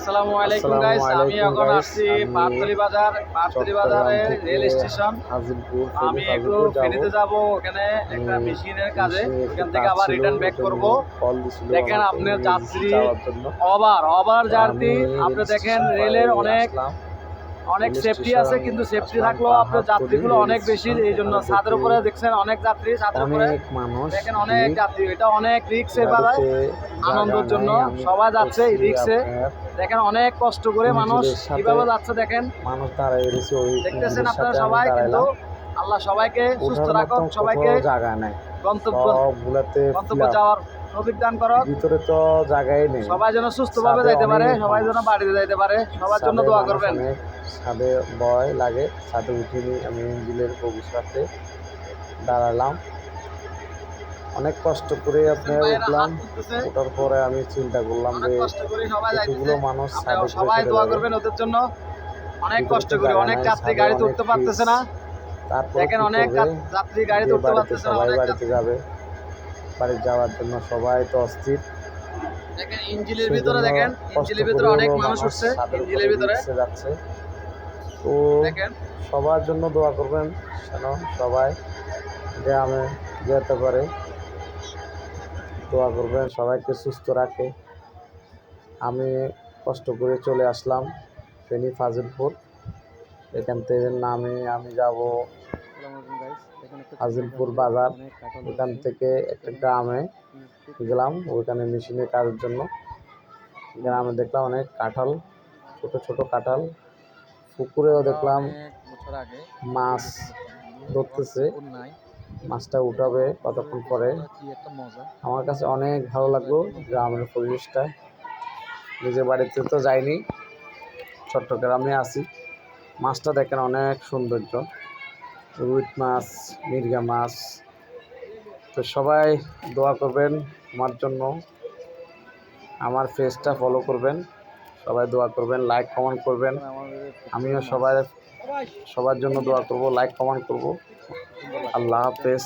আসসালামু আলাইকুম গাইস আমি এখন আসছি পাতলি বাজার পাতলি বাজারে রেল স্টেশন। আমি একটু ফেরিতে যাব। ওখানে একটা মেশিনের কাজে ওখান থেকে আবার রিটার্ন ব্যাক করব। দেখেন আপনার যাত্রী অবার অবার যাত্রী আপনি দেখেন রেলের অনেক। অনেক সেফটি আছে কিন্তু সেফটি থাকলেও আপনার যাত্রীগুলো অনেক বেশি এই জন্য ছাদের উপরে দেখছেন অনেক যাত্রী ছাদের উপরে দেখেন অনেক যাত্রী এটা অনেক রিক্সের বেলায় আনন্দের জন্য। সবাই যাচ্ছে রিক্সে। দেখেন অনেক কষ্ট করে মানুষ কীভাবে যাচ্ছে দেখেন। মানুষ দেখতেছেন আপনারা সবাই কিন্তু আল্লাহ সবাইকে সুস্থ রাখুন সবাইকে জায়গা নাই। গন্তব্য গন্তব্য যাওয়ার তৌফিক দান করো ভিতরে তো জায়গাই নেই। সবাই যেন সুস্থভাবে যাইতে পারে সবাই যেন বাড়িতে যাইতে পারে সবার জন্য দোয়া করবেন। ছাদে ভয় লাগে ছাদে উঠিনি আমি ইঞ্জিলের ভবিষ্যতে দাঁড়ালাম। অনেক কষ্ট করে আপনার উঠলাম ওঠার পরে আমি চিন্তা করলাম যে এতগুলো মানুষ সবাই দোয়া করবেন ওদের জন্য। অনেক কষ্ট করে অনেক যাত্রী গাড়িতে উঠতে পারতেছে না। তারপর দেখেন অনেক? যাত্রী গাড়িতে যে উঠতে পারতেছে না অনেক বাড়িতে যাবে। বাড়ি যাওয়ার জন্য সবাই তো অস্থির। দেখেন ইঞ্জিলের ভিতরে দেখেন ইঞ্জিলের ভিতরে অনেক মানুষ উঠছে ইঞ্জিলের ভিতরে। যাচ্ছে। তো দেখেন। সবার জন্য দোয়া করবেন যেন সবাই গ্রামে যেতে পারে। দোয়া করবেন সবাইকে সুস্থ রাখে। আমি কষ্ট করে চলে আসলাম ফেনী ফাজিলপুর। এখান থেকে নামে আমি যাব হাজিলপুর বাজার। ওখান থেকে একটা গ্রামে গেলাম ওইখানে মেশিনের কাজের জন্য। গ্রামে দেখলাম অনেক কাঁঠাল ছোট ছোট কাঁঠাল। পুকুরেও দেখলাম মাছ ধরতেছে। মাছটা উঠাবে কতক্ষণ পরে। আমার কাছে অনেক ভালো লাগল গ্রামের পরিবেশটা। নিজের বাড়িতে তো যাইনি চট্টগ্রামে আছি। মাছটা দেখেন অনেক সৌন্দর্য। রুইট মাছ, মির্গা মাছ। তো সবাই দোয়া করবেন আমার জন্য। আমার ফেসটা ফলো করবেন। সবাই দোয়া করবেন লাইক কমেন্ট করবেন। আমিও সবাই সবার জন্য দোয়া করব লাইক কমেন্ট করব। আল্লাহ হাফেজ।